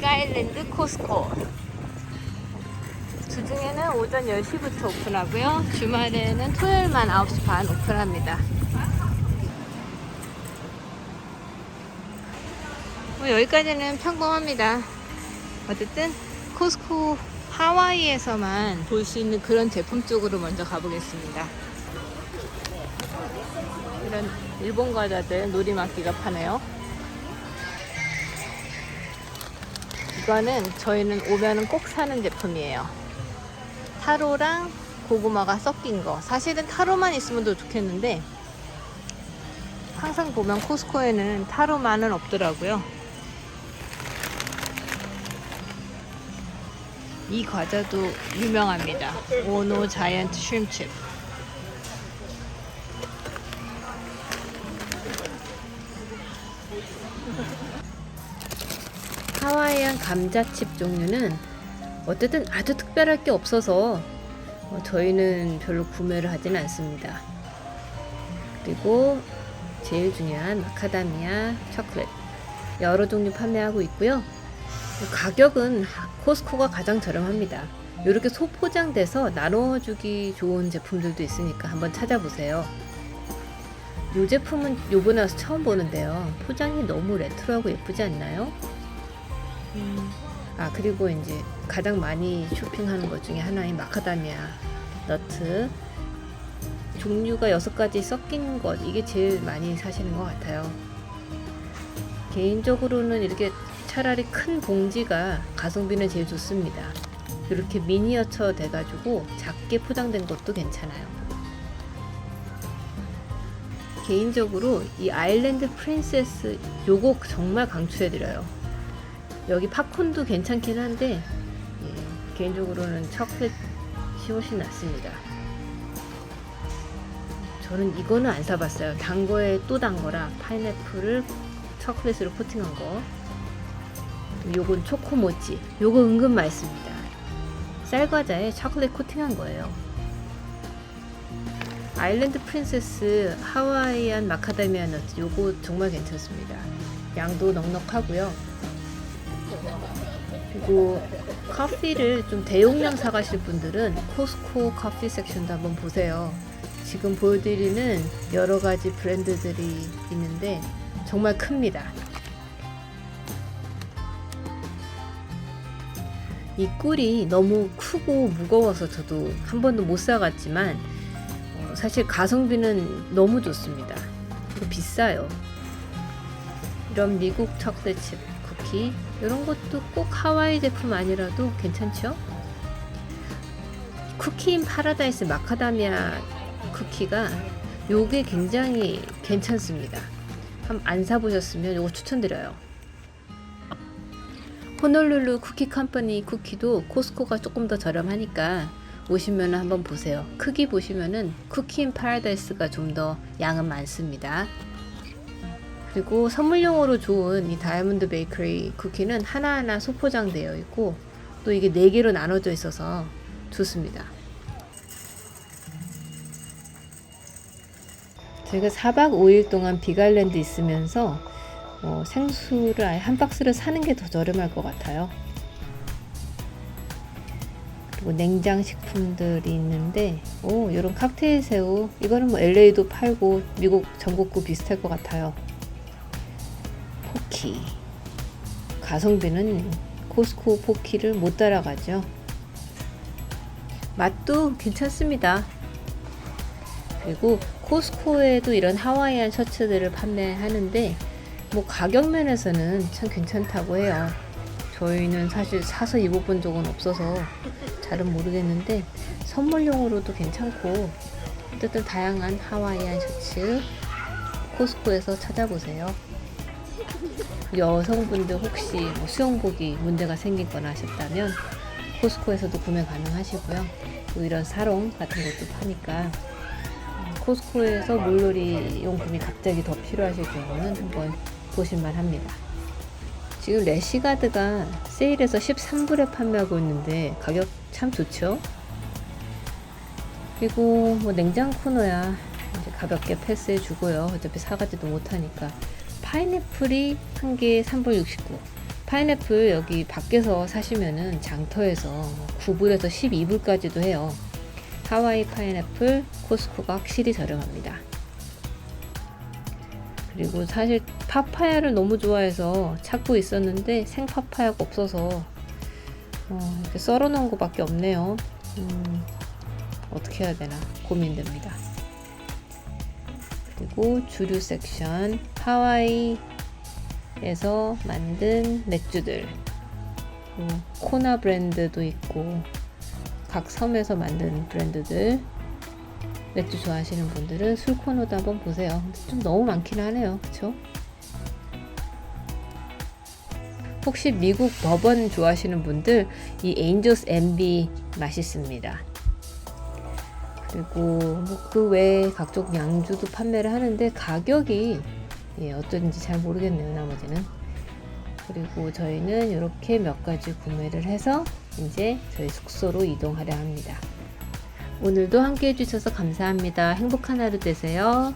빅아일랜드 코스코. 주중에는 오전 10시부터 오픈하고요. 주말에는 토요일만 9시 반 오픈합니다. 뭐 여기까지는 평범합니다. 어쨌든 코스코 하와이에서만 볼 수 있는 그런 제품 쪽으로 먼저 가보겠습니다. 이런 일본 과자들 놀이마기가 파네요. 이거는 저희는 오면은 꼭 사는 제품이에요. 타로랑 고구마가 섞인 거. 사실은 타로만 있으면 더 좋겠는데 항상 보면 코스코에는 타로만은 없더라고요. 이 과자도 유명합니다. 오노 자이언트 슈림칩. 하와이안 감자칩 종류는 어쨌든 아주 특별할 게 없어서 어, 저희는 별로 구매를 하진 않습니다. 그리고 제일 중요한 마카다미아 초콜릿 여러 종류 판매하고 있고요. 가격은 코스코가 가장 저렴합니다. 이렇게 소포장돼서 나눠주기 좋은 제품들도 있으니까 한번 찾아보세요. 이 제품은 요번에 와서 처음 보는데요. 포장이 너무 레트로하고 예쁘지 않나요? 음, 아 그리고 이제 가장 많이 쇼핑하는 것 중에 하나인 마카다미아 너트 종류가 여섯 가지 섞인 것 이게 제일 많이 사시는 것 같아요. 개인적으로는 이렇게 차라리 큰 봉지가 가성비는 제일 좋습니다. 이렇게 미니어처 돼가지고 작게 포장된 것도 괜찮아요. 개인적으로 이 아일랜드 프린세스 요거 정말 강추해드려요. 여기 팝콘도 괜찮긴 한데 예, 개인적으로는 초콜릿이 훨씬 낫습니다. 저는 이거는 안 사봤어요. 단 거에 또 단 거라 파인애플을 초콜릿으로 코팅한 거. 요건 초코모찌. 요거 은근 맛있습니다. 쌀과자에 초콜릿 코팅한 거예요. 아일랜드 프린세스 하와이안 마카다미아 너트 요거 정말 괜찮습니다. 양도 넉넉하고요. 그리고 커피를 좀 대용량 사가실 분들은 코스코 커피 섹션도 한번 보세요. 지금 보여드리는 여러 가지 브랜드들이 있는데 정말 큽니다. 이 꿀이 너무 크고 무거워서 저도 한 번도 못 사갔지만 어, 사실 가성비는 너무 좋습니다. 비싸요. 이런 미국 초콜릿칩 쿠키 이런 것도 꼭 하와이 제품 아니라도 괜찮죠? 쿠키인 파라다이스 마카다미아 쿠키가 요게 굉장히 괜찮습니다. 한번 안 사보셨으면 요거 추천드려요. 호놀룰루 쿠키 컴퍼니 쿠키도 코스코가 조금 더 저렴하니까 오시면 한번 보세요. 크기 보시면은 쿠키인 파라다이스가 좀 더 양은 많습니다. 그리고 선물용으로 좋은 이 다이아몬드 베이커리 쿠키는 하나하나 소포장되어 있고 또 이게 4개로 나눠져 있어서 좋습니다. 제가 4박 5일 동안 빅아일랜드 있으면서 어, 생수를 아예 한 박스를 사는 게 더 저렴할 것 같아요. 그리고 냉장 식품들이 있는데 오 이런 칵테일 새우 이거는 뭐 LA도 팔고 미국 전국구 비슷할 것 같아요. 포키 가성비는 코스코 포키를 못 따라가죠. 맛도 괜찮습니다. 그리고 코스코에도 이런 하와이안 셔츠들을 판매하는데 뭐 가격 면에서는 참 괜찮다고 해요. 저희는 사실 사서 입어본 적은 없어서 잘은 모르겠는데 선물용으로도 괜찮고 어쨌든 다양한 하와이안 셔츠 코스코에서 찾아보세요. 여성분들 혹시 뭐 수영복이 문제가 생기거나 하셨다면 코스코에서도 구매 가능하시고요. 또 이런 사롱 같은 것도 파니까 코스코에서 물놀이 용품이 갑자기 더 필요하실 경우는 한번 보실만 합니다. 지금 레시가드가 세일해서 13불에 판매하고 있는데 가격 참 좋죠? 그리고 뭐 냉장 코너야 가볍게 패스해 주고요. 어차피 사가지도 못하니까 파인애플이 한 개에 3불 69, 파인애플 여기 밖에서 사시면은 장터에서 9불에서 12불까지도 해요. 하와이 파인애플 코스코가 확실히 저렴합니다. 그리고 사실 파파야를 너무 좋아해서 찾고 있었는데 생 파파야가 없어서 어, 이렇게 썰어 놓은 거밖에 없네요. 음, 어떻게 해야 되나 고민됩니다. 그리고 주류 섹션 하와이에서 만든 맥주들 뭐 코나 브랜드도 있고 각 섬에서 만든 브랜드들 맥주 좋아하시는 분들은 술 코너도 한번 보세요. 좀 너무 많긴 하네요. 그쵸? 혹시 미국 버번 좋아하시는 분들 이 에인저스 MB 맛있습니다. 그리고 뭐 그 외에 각종 양주도 판매를 하는데 가격이 예, 어떤지 잘 모르겠네요. 나머지는. 그리고 저희는 이렇게 몇 가지 구매를 해서 이제 저희 숙소로 이동하려 합니다. 오늘도 함께 해주셔서 감사합니다. 행복한 하루 되세요.